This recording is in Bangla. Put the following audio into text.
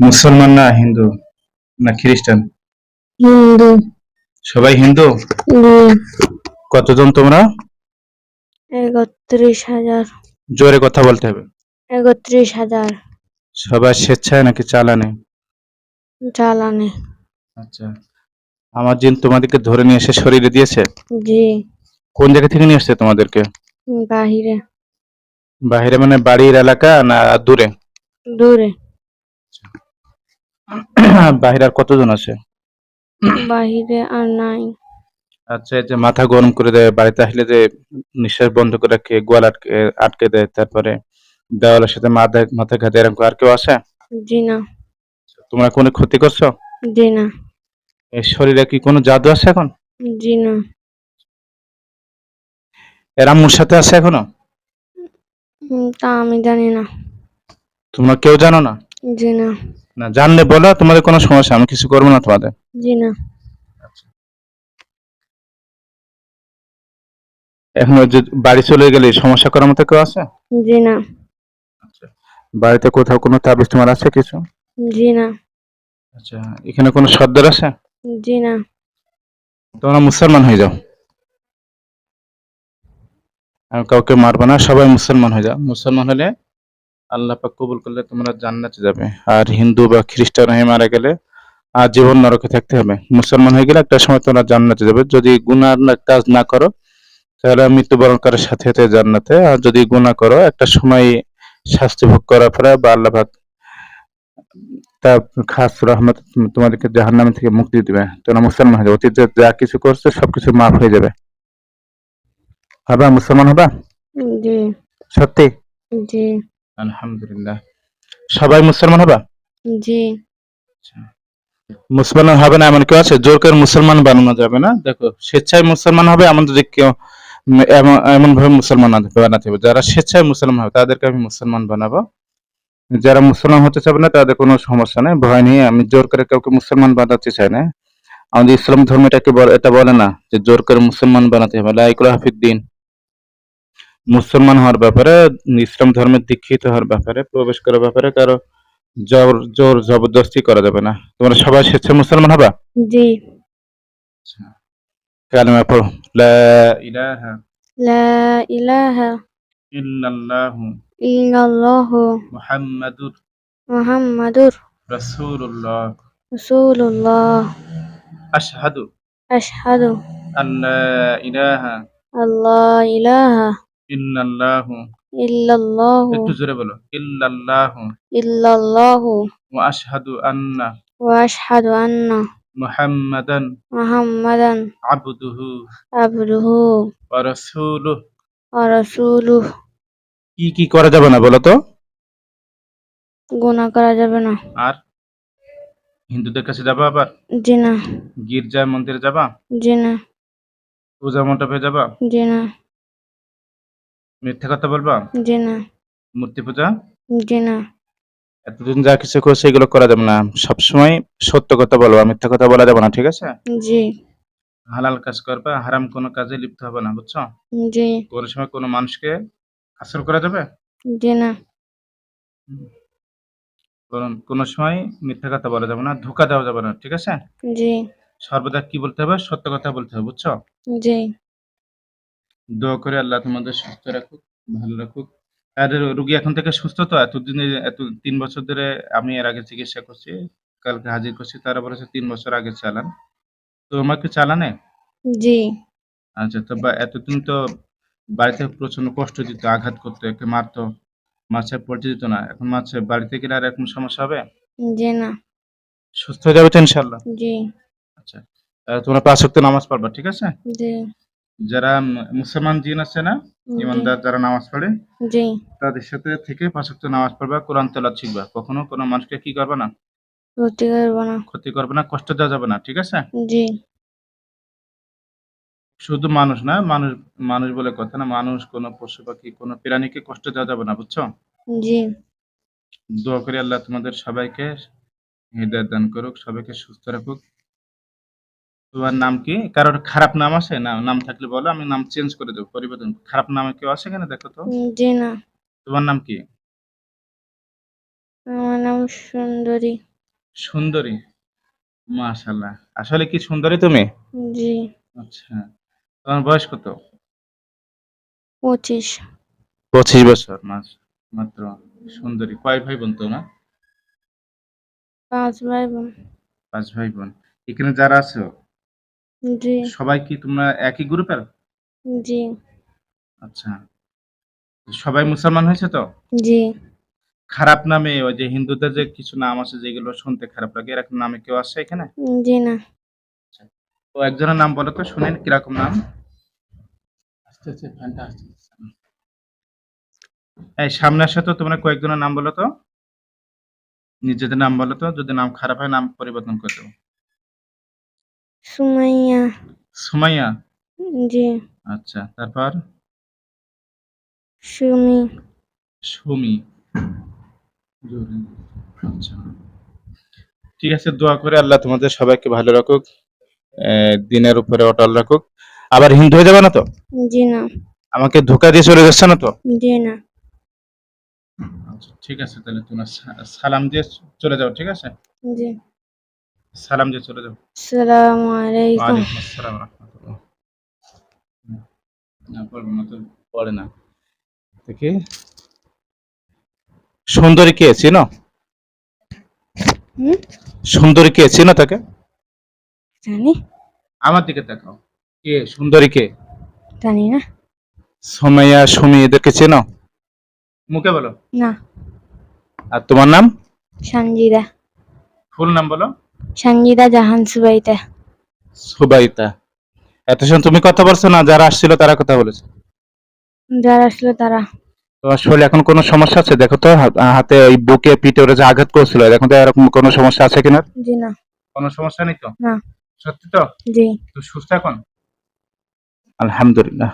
মুসলমান না হিন্দু না খ্রিস্টান? হিন্দু। সবাই হিন্দু? কতজন তোমরা? একত্রিশ হাজার। জোরে কথা বলতে হবে। একত্রিশ হাজার। সবাই স্বেচ্ছায় নাকি চালানে? জ্বালানি আচ্ছা। আমার জিন তোমাদেরকে ধরে নিয়ে এসে শরীরে দিয়েছে? জি। কোন জায়গা থেকে নিয়ে আসছে তোমাদেরকে? বাহিরে। বাইরে মানে বাড়ির এলাকা না দূরে? দূরে। বাইরে আর কতজন আছে? বাহিরে আর নাই। আচ্ছা যে মাথা গরম করে দেয় বাড়িতে আসলে যে নিঃশ্বাস বন্ধ করে রাখে গোয়াল আটকে আটকে দেয় তারপরে দেওয়ালের সাথে মাথা মাথা ঘাতে এরকম আর কেউ আছে? জি না। তোমরা কোনো ক্ষতি করছ? জি না। শরীরে কি কোনো জাদু আছে এখন? জি না। এরা আম্মুর সাথে আছে এখনও? তা আমি জানি না। তোমরা কেউ জানো না? জি না। না জানলে বলো তোমাদের কোনো সমস্যা আমি কিছু করব না তোমাদের। জি না। এখন যে বাড়ি চলে গেলে সমস্যা করার মতো কেউ আছে? জি না। বাড়িতে কোথাও কোনো তাবিজ তোমার আছে কিছু? জি না। আচ্ছা এখানে কোনো সর্দার আছে? জি না। তোমরা মুসলমান হয়ে যাও। আমি কাউকে মারবো না সবাই মুসলমান হয়ে যাও। মুসলমান হলে আল্লাহ পাক কবুল করলে তোমরা জান্নাতে যাবে। আর হিন্দু বা খ্রিস্টান হয়ে মারা গেলে আর জীবন নরকে থাকতে হবে। মুসলমান হয়ে গেলে একটা সময় তোমরা জান্নাতে যাবে। যদি গুনার না- কাজ না করো তাহলে মৃত্যুবরণ করার সাথে সাথে জান্নাতে। আর যদি গুনাহ করো একটা সময় শাস্তি ভোগ করার পরে বা আল্লাহ পাক তার খাস রহমত তোমাদেরকে জাহান্নাম থেকে মুক্তি দিবে। তোমরা মুসলমান হয়ে যাবে। অতীতে যা কিছু করছ সবকিছু মাফ হয়ে যাবে। হবা মুসলমান হবা? জি। সত্যি? জি। আলহামদুলিল্লাহ। সবাই মুসলমান হবা? জি। মুসলমান হবে না এমন কেউ আছে? জোর করে মুসলমান বানানো যাবে না? দেখো স্বেচ্ছায় মুসলমান হবে এমন যদি কেউ এমন ভাবে মুসলমান বানাতে হবে যারা স্বেচ্ছায় মুসলমান হবে তাদেরকে আমি মুসলমান বানাবো। যারা মুসলমান হতে চাবে না তাদের কোনো সমস্যা নেই ভয় নেই। আমি জোর করে কাউকে মুসলমান বানাতে চাই না। আমাদের ইসলাম ধর্ম এটাকে এটা বলে না যে জোর করে মুসলমান বানাতে হবে। লাইকুল হাফিদ্দিন মুসলমান হওয়ার ব্যাপারে ইসলাম ধর্মের দীক্ষিত হওয়ার ব্যাপারে প্রবেশ করার ব্যাপারে কারও জোর জোর জবরদস্তি করা যাবে না। তোমরা সবাই স্বেচ্ছায় মুসলমান হবা? জি। কালিমা পড়ো। লা ইলাহা লা ইলাহা ইল্লাল্লাহু ইল্লাল্লাহু মুহাম্মাদুর মুহাম্মাদুর রাসূলুল্লাহ। রাসূলুল্লাহ। আশহাদু আশহাদু আল্লা ইলাহা আল্লাহ ইলাহা ইল্লাল্লাহু। ইল্লাল্লাহু। একটু জোরে বলো। ইল্লাল্লাহু। ইল্লাল্লাহু। ওয়া আশহাদু আন্না। ওয়া আশহাদু আন্না। মুহাম্মাদান। মুহাম্মাদান। আবদুহু। আবদুহু। ওয়া রাসূলুহু। ওয়া রাসূলুহু। কি কি করা যাবে না বলো তো? গুনাহ করা যাবে না। আর? হিন্দুদের কাছে যাবা আবার? জি না গির্জা মন্দিরে যাবা? জি না পূজা মণ্ডপে যাবা? জি না মিথ্যা কথা বলবা? জি না। মূর্তি পূজা? জি না। এতদিন যা কিছু করছে এগুলো করা যাবে না। সবসময় সত্য কথা বলবা মিথ্যা কথা বলা যাবে না ঠিক আছে? জি। হালাল কাজ করবা হারাম কোনো কাজে লিপ্ত হবে না বুঝছ? জি। কোনো সময় কোনো মানুষকে আসর করা যাবে? জি না। কোনো সময় মিথ্যা কথা বলা যাবে না ধোকা দেওয়া যাবে না ঠিক আছে? জি। সর্বদা কি বলতে হবে? সত্য কথা বলতে হবে বুঝছ? জি। দোয়া করে আল্লাহ তোমাদের সুস্থ রাখুক ভালো রাখুক। আর রুগী এখন থেকে সুস্থ তো এতদিন এত তিন বছর ধরে আমি এর আগে চিকিৎসা করছি কালকে হাজির করছি তারা বলেছে তিন বছর আগে চালান। তো আমাকে চালানে জি। আচ্ছা তো বা এতদিন তো বাড়িতে প্রচণ্ড কষ্ট দিত আঘাত করতো একে মারতো মাছে পড়তে দিত না এখন মাছে বাড়িতে গেলে আর এখন সমস্যা হবে? জি না। সুস্থ হয়ে যাবে তো ইনশাল্লাহ জি। আচ্ছা তোমরা পাঁচ ওয়াক্ত নামাজ পড়বা ঠিক আছে? জি। যারা মুসলমান জিন আছে না ইমানদার যারা নামাজ পড়ে জি। তাদের সাথে থেকে পাঁচ ওয়াক্ত নামাজ পড়বা কোরআন তেলাওয়াত শিখবা। কখনো কোনো মানুষকে কি করবে না? ক্ষতি করব না। ক্ষতি করবে না কষ্ট দেওয়া যাবে না ঠিক আছে? জি। শুধু মানুষ না মানুষ মানুষ বলে কথা না মানুষ কোনো পশু পাখি কোনো প্রাণীকে কষ্ট দেওয়া যাবে না বুঝছ? জি। দোয়া করি আল্লাহ তোমাদের সবাইকে হৃদয় দান করুক সবাইকে সুস্থ রাখুক। তোমার নাম কি? কারোর খারাপ নাম আছে? না নাম থাকলে বলো আমি নাম চেঞ্জ করে দেবো পরিবর্তন খারাপ নামে কেউ আছে কেন দেখো তো? জি না। তোমার নাম কি? আমার নাম সুন্দরী। সুন্দরী? মাশাল্লাহ আসলে কি সুন্দরী তুমি? জি। আচ্ছা। তোমার বয়স কত? পঁচিশ। পঁচিশ বছর মাস মাত্র। সুন্দরী। কয় ভাই বোন তো না পাঁচ ভাই বোন পাঁচ ভাই বোন এখানে যারা আছো জি। সবাই কি তোমরা একই গ্রুপের জি। আচ্ছা। সবাই মুসলমান হয়েছে তো? জি। খারাপ নামে ওই যে হিন্দুদের যে কিছু নাম আছে যেগুলো শুনতে খারাপ লাগে এরকম নামে কেউ আসছে এখানে? জি না। তো একজনের নাম বলো তো শুনেন কীরকম নাম? আস্তে আস্তে ফ্যানটা আস্তে। এই সামনে আসে তো তোমরা কয়েকজনের নাম বলো তো। নিজেদের নাম বলো তো যদি নাম খারাপ হয় নাম পরিবর্তন করে দেবো। সুমাইয়া। সুমাইয়া? জি। আচ্ছা তারপর? সুমি। সুমি। আচ্ছা। ঠিক আছে দোয়া করে আল্লাহ তোমাদের সবাইকে ভালো রাখুক দিনের উপরে অটল রাখুক। আবার হিন্দু হয়ে যাবে না তো? জি না। আমাকে ধোকা দিয়ে চলে যাচ্ছে না তো? জি না। আচ্ছা ঠিক আছে তাহলে তোমার সালাম দিয়ে চলে যাও ঠিক আছে? জি। সালাম দিয়ে চলে যাও। আসসালামু আলাইকুম। আসসালাম রাহমাতুল্লাহ। না পড়বে না তো পড়ে না। দেখি। সুন্দরী কে? চিনো? সুন্দরী কে? চিনো তাকে? জানি। আমার দিকে তাকাও। কে? সুন্দরী কে? জানি না। সোমাইয়া সুমি এদেরকে চেনো? মুখে বলো। না। আর তোমার নাম? সঞ্জিদা। ফুল নাম বলো। সঞ্জিদা জাহান সুবাইতা। সুবাইতা। এত তুমি কথা বলছো না যারা আসছিল তারা কথা বলেছে। যারা আসলো তারা। তোমার শরীরে এখন কোনো সমস্যা আছে? দেখো তো হাতে ওই বুকে পিঠে ওরা যে আঘাত করছিল দেখো তো এরকম কোনো সমস্যা আছে কিনা? জি না। কোনো সমস্যা নেই তো? না। সত্যি তো? জি। তো সুস্থ এখন? আলহামদুলিল্লাহ।